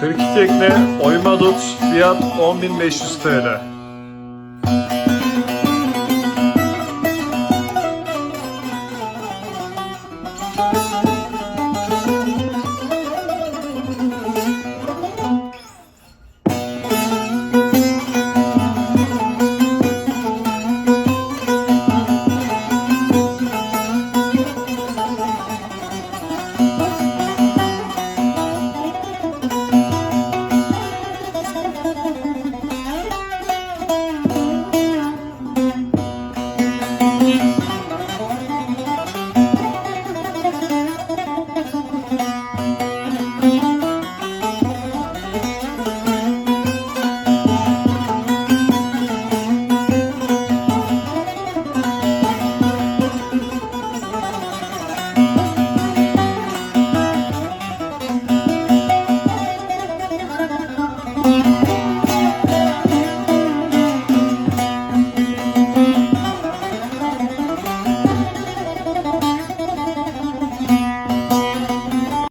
42 tekne oyma dut fiyat 10.500 TL.